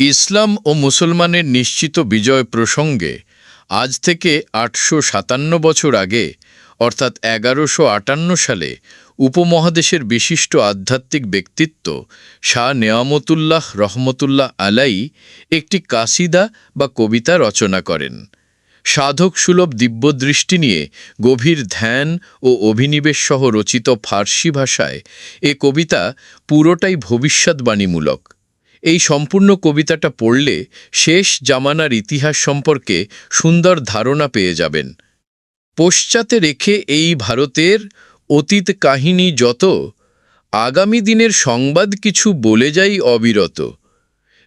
ইসলাম ও মুসলমানের নিশ্চিত বিজয় প্রসঙ্গে আজ থেকে আটশো সাতান্ন বছর আগে, অর্থাৎ এগারোশো সালে, উপমহাদেশের বিশিষ্ট আধ্যাত্মিক ব্যক্তিত্ব শাহ নেয়ামতুল্লাহ রহমতুল্লাহ আলাই একটি কাসিদা বা কবিতা রচনা করেন। সাধক সুলভ দিব্যদৃষ্টি নিয়ে গভীর ধ্যান ও অভিনিবেশ সহ রচিত ফার্সি ভাষায় এ কবিতা পুরোটাই ভবিষ্যৎবাণীমূলক। এই সম্পূর্ণ কবিতাটা পড়লে শেষ জামানার ইতিহাস সম্পর্কে সুন্দর ধারণা পেয়ে যাবেন। পশ্চাতে রেখে এই ভারতের অতীত কাহিনী যত, আগামী দিনের সংবাদ কিছু বলে যাই অবিরত।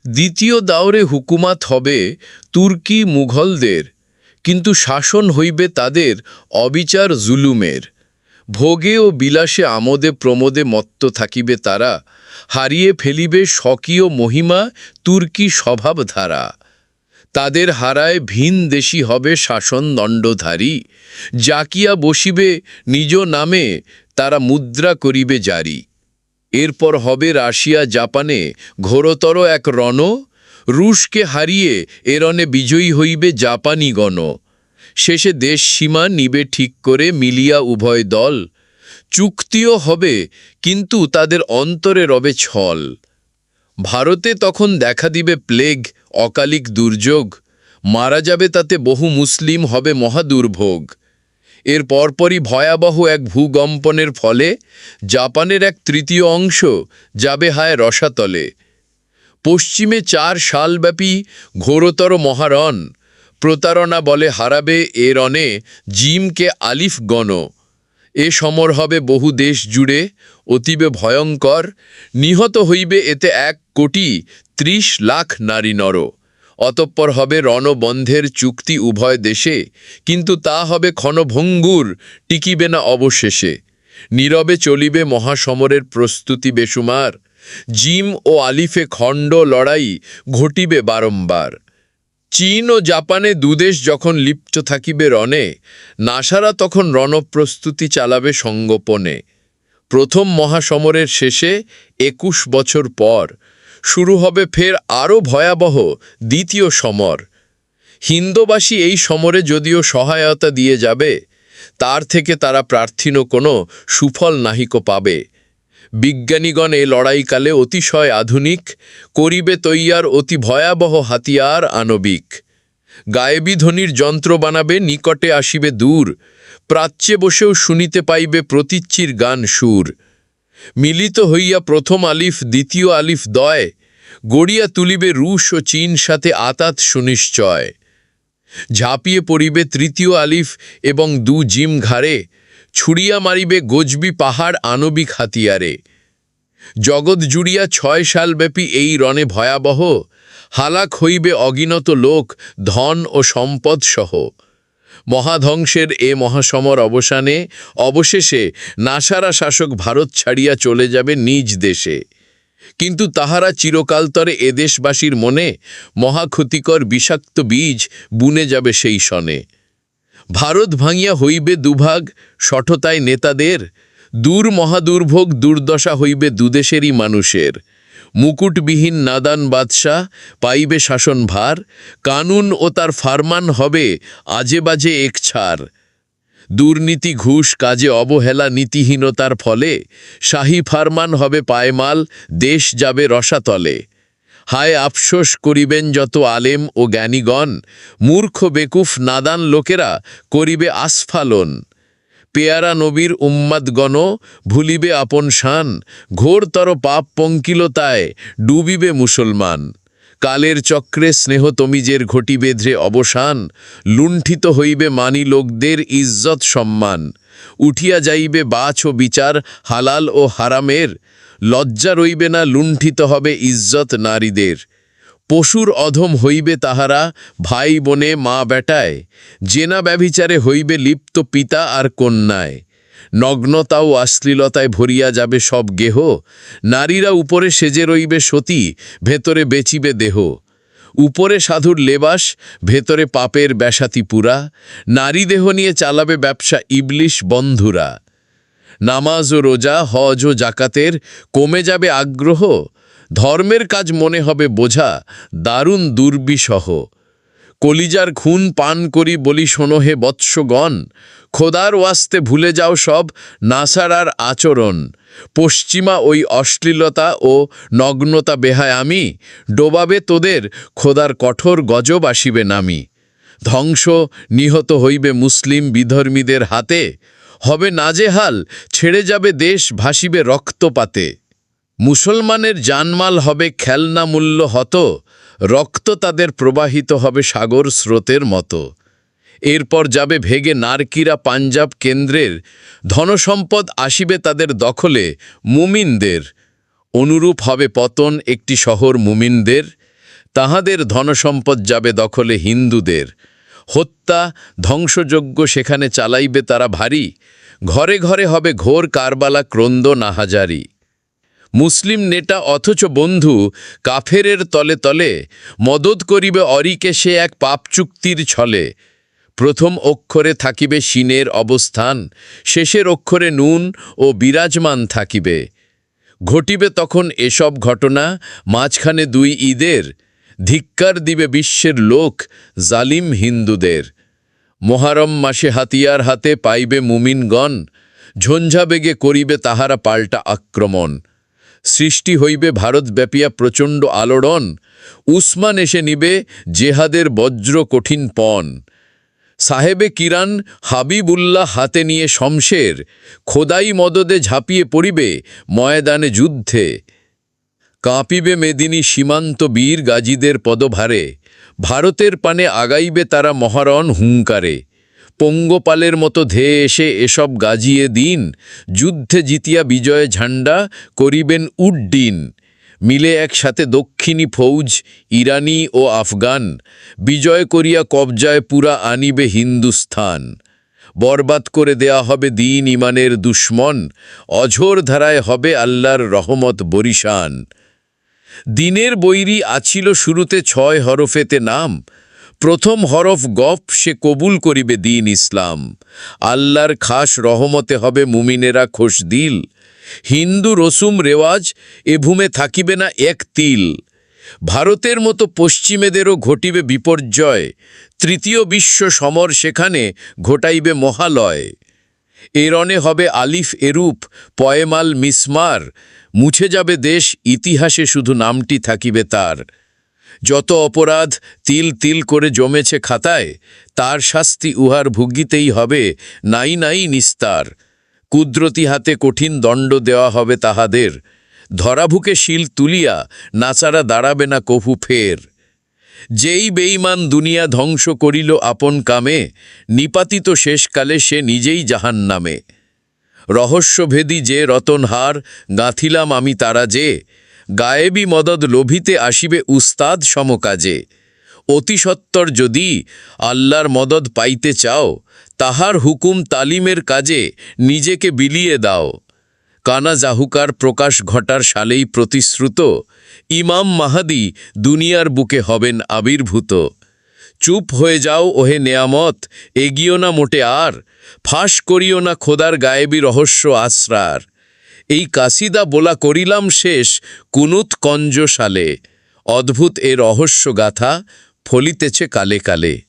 দ্বিতীয় দাওরে হুকুমাত হবে তুর্কি মুঘলদের, কিন্তু শাসন হইবে তাদের অবিচার জুলুমের। ভোগে ও বিলাসে আমোদে প্রমোদে মত্ত থাকিবে তারা হারিয়ে ফেলিবে স্বকীয় মহিমা তুর্কি স্বভাবধারা। তাদের হারায় ভিন দেশি হবে শাসন দণ্ডধারী। জাকিয়া বসিবে নিজ নামে, তারা মুদ্রা করিবে জারি। এরপর হবে রাশিয়া জাপানে ঘোরতর এক রণ। রুশকে হারিয়ে এরণে বিজয়ী হইবে জাপানি গণ শেষে দেশ সীমা নিবে ঠিক করে মিলিয়া উভয় দল। চুক্তিও হবে, কিন্তু তাদের অন্তরে রবে ছল। ভারতে তখন দেখা দিবে প্লেগ, অকালিক দুর্যোগ। মারা যাবে তাতে বহু মুসলিম, হবে মহাদুর্ভোগ। এর পরপরই ভয়াবহ এক ভূকম্পনের ফলে জাপানের এক তৃতীয় অংশ যাবে হায় রসাতলে। পশ্চিমে চার সালব্যাপী ঘোরতর মহারণ। প্রতারণা বলে হারাবে এ রণে জিমকে আলিফ গণ। এ সমর হবে বহু দেশ জুড়ে, অতীবে ভয়ঙ্কর, নিহত হইবে এতে এক কোটি ত্রিশ লাখ নারী নর। অতঃপর হবে রণবন্ধের চুক্তি উভয় দেশে, কিন্তু তা হবে ক্ষণভঙ্গুর, টিকিবে না অবশেষে। নীরবে চলিবে মহাসমরের প্রস্তুতি বেসুমার, জিম ও আলিফে খণ্ড লড়াই ঘটিবে বারংবার চীন ও জাপানে দুদেশ যখন লিপ্ত থাকিবে রণে, নাসারা তখন রণপ্রস্তুতি চালাবে সঙ্গোপনে। প্রথম মহাসমরের শেষে একুশ বছর পর শুরু হবে ফের আরও ভয়াবহ দ্বিতীয় সমর। হিন্দবাসী এই সমরে যদিও সহায়তা দিয়ে যাবে, তার থেকে তারা প্রার্থীন কোনো সুফল নাহিক পাবে। বিজ্ঞানীগণ এ লড়াইকালে অতিশয় আধুনিক, করিবে তৈয়ার অতি ভয়াবহ হাতিয়ার আণবিক। গায়েবী ধ্বনির যন্ত্র বানাবে, নিকটে আসিবে দূর, প্রাচ্যে বসেও শুনিতে পাইবে প্রতীচ্যির গান সুর। মিলিত হইয়া প্রথম আলিফ, দ্বিতীয় আলিফ দয়, গড়িয়া তুলিবে রুশ ও চীন সাথে আতাত সুনিশ্চয়। ঝাঁপিয়ে পড়িবে তৃতীয় আলিফ এবং দু জিম ঘাড়ে ছুড়িয়া মারিবে গজবি পাহাড় আণবিক হাতিয়ারে। জগৎ জুড়িয়া ছয় সালব্যাপী এই রণে ভয়াবহ, হালাক হইবে অগিনত লোক, ধন ও সম্পদ সহ। মহাধ্বংসের এ মহাসমর অবসানে, অবশেষে নাসারা শাসক ভারত ছাড়িয়া চলে যাবে নিজ দেশে। কিন্তু তাহারা চিরকালতরে এদেশবাসীর মনে মহাক্ষতিকর বিষাক্ত বীজ বুনে যাবে সেই সনে ভারত ভাঙিয়া হইবে দুভাগ সঠতায় নেতাদের, দূর মহাদুর্ভোগ দুর্দশা হইবে দুদেশেরই মানুষের। মুকুটবিহীন নাদান বাদশাহ পাইবে শাসনভার কানুন ও তার ফারমান হবে আজে বাজে এক ছাড়। দুর্নীতি, ঘুষ, কাজে অবহেলা, নীতিহীনতার ফলে শাহী ফারমান হবে পায়মাল, দেশ যাবে রসাতলে। হায় আফসোস করিবেন যত আলেম ও জ্ঞানীগণ, মূর্খ, বেকুফ, নাদান লোকেরা করিবে আস্ফালন। পেয়ারা নবীর উম্মাদগণ, ভুলিবে আপন শান, ঘোরতর পাপ পঙ্কিলতায় ডুবিবে মুসলমান। কালের চক্রে স্নেহ তমিজের ঘটি বেঁধে অবসান, লুণ্ঠিত হইবে মানি লোকদের ইজ্জত সম্মান। উঠিয়া যাইবে বাছ ও বিচার হালাল ও হারামের লজ্জা রইবে না, লুণ্ঠিত হবে ইজ্জত নারীদের। পশুর অধম হইবে তাহারা ভাই বোনে মা বেটায় জেনা ব্যভিচারে হইবে লিপ্ত পিতা আর কন্যায়। নগ্নতা ও অশ্লীলতায় ভরিয়া যাবে সব গেহ। নারীরা উপরে সেজে রইবে সতী, ভেতরে বেচিবে দেহ। উপরে সাধুর লেবাস, ভেতরে পাপের ব্যাসাতি পুরা নারী দেহ নিয়ে চালাবে ব্যবসা ইবলিশ বন্ধুরা। নামাজ ও রোজা, হজ ও জাকাতের কমে যাবে আগ্রহ। ধর্মের কাজ মনে হবে বোঝা, দারুণ দুর্বিসহ কলিজার খুন পান করি বলি শোনো হে বৎসগণ। খোদার ওয়াস্তে ভুলে যাও সব নাসারার আচরণ। পশ্চিমা ওই অশ্লীলতা ও নগ্নতা বেহায় আমি, ডোবাবে তোদের খোদার কঠোর গজব আসিবে নামি। ধ্বংস নিহত হইবে মুসলিম বিধর্মীদের হাতে হবে নাজেহাল ছেড়ে যাবে দেশ, ভাসিবে রক্তপাতে। মুসলমানের জানমাল হবে খেলনা মূল্য হত, রক্ত তাদের প্রবাহিত হবে সাগর স্রোতের মতো। এরপর যাবে ভেগে নারকিরা পাঞ্জাব কেন্দ্রের, ধনসম্পদ আসিবে তাদের দখলে মুমিনদের। অনুরূপ হবে পতন একটি শহর মুমিনদের, তাহাদের ধনসম্পদ যাবে দখলে হিন্দুদের। হত্যা, ধ্বংসযজ্ঞ সেখানে চালাইবে তারা ভারী। ঘরে ঘরে হবে ঘোর কারবালা, ক্রন্দ নাহাজারি। মুসলিম নেটা অথচ বন্ধু, কাফেরের তলে তলে মদত করিবে অরিকে সে এক পাপ চুক্তির ছলে। প্রথম অক্ষরে থাকিবে সিনের অবস্থান, শেষের অক্ষরে নুন ও বিরাজমান থাকিবে। ঘটিবে তখন এসব ঘটনা, মাঝখানে দুই ঈদের। ধিক্কার দিবে বিশ্বের লোক জালিম হিন্দুদের। মহারম মাসে হাতিয়ার হাতে পাইবে মুমিনগণ, ঝঞ্ঝা বেগে করিবে তাহারা পাল্টা আক্রমণ। সৃষ্টি হইবে ভারতব্যাপিয়া প্রচণ্ড আলোড়ন, উসমান এসে নিবে জেহাদের বজ্র কঠিন পণ। সাহেবে কিরান হাবিবুল্লাহ হাতে নিয়ে শমশের, খোদাই মদদে ঝাঁপিয়ে পড়িবে ময়দানে যুদ্ধে। কাঁপিবে মেদিনী সীমান্ত বীর গাজীদের পদভারে, ভারতের পানে আগাইবে তারা মহারণ হুঙ্কারে। পঙ্গপালের মতো ধেয়ে এসে এসব গাজিয়ে দিন, যুদ্ধে জিতিয়া বিজয় ঝান্ডা করিবেন উড্ডিন। মিলে একসাথে দক্ষিণী ফৌজ, ইরানি ও আফগান, বিজয় করিয়া কবজায় পুরা আনিবে হিন্দুস্থান। বরবাদ করে দেয়া হবে দিন ইমানের দুশ্মন, অঝোর ধারায় হবে আল্লাহর রহমত বরিশান। দিনের বৈরি আছিল শুরুতে ছয় হরফেতে নাম, প্রথম হরফ গফ সে কবুল করিবে দিন ইসলাম। আল্লাহর খাস রহমতে হবে মুমিনেরা খোশ দিল। হিন্দু রসুম রেওয়াজ এ ভূমে থাকিবে না এক তিল। ভারতের মতো পশ্চিমেদেরও ঘটিবে বিপর্যয়। তৃতীয় বিশ্ব সমর সেখানে ঘটাইবে মহালয়। এরনে হবে আলিফ এরূপ, পয়েমাল মিসমার। মুছে যাবে দেশ, ইতিহাসে শুধু নামটি থাকিবে তার। যত অপরাধ তিল তিল করে জমেছে খাতায়, তার শাস্তি উহার ভুগিতেই হবে, নাই নাই নিস্তার। কুদরতি হাতে কঠিন দণ্ড দেওয়া হবে তাহাদের। ধরাভুকে শিল তুলিয়া নাচারা দাঁড়াবে না কভু ফের। যেই বেঈমান দুনিয়া ধ্বংস করিল আপন কামে, নিপাতিত শেষকালে সে নিজেই জাহান নামে রহস্যভেদী যে রতনহার গাঁথিলাম আমি তারা যে। গায়েবী মদদ লোভিতে আসিবে উস্তাদ সমকাজে। অতিসত্বর যদি আল্লাহর মদদ পাইতে চাও, তাহার হুকুম তালিমের কাজে নিজেকে বিলিয়ে দাও। কানা জাহুকার প্রকাশ ঘটার সালেই প্রতিশ্রুত, ইমাম মাহাদি দুনিয়ার বুকে হবেন আবির্ভূত। চুপ হয়ে যাও, ওহে নেয়ামত, এগিও না মোটে আর, ফাঁস করিও না খোদার গায়েবী রহস্য আশ্রার। এই কাসিদা বোলা করিলাম শেষ, কুনুত কঞ্জ সালে অদ্ভুত এ রহস্য গাথা ফলিতেছে কালে কালে।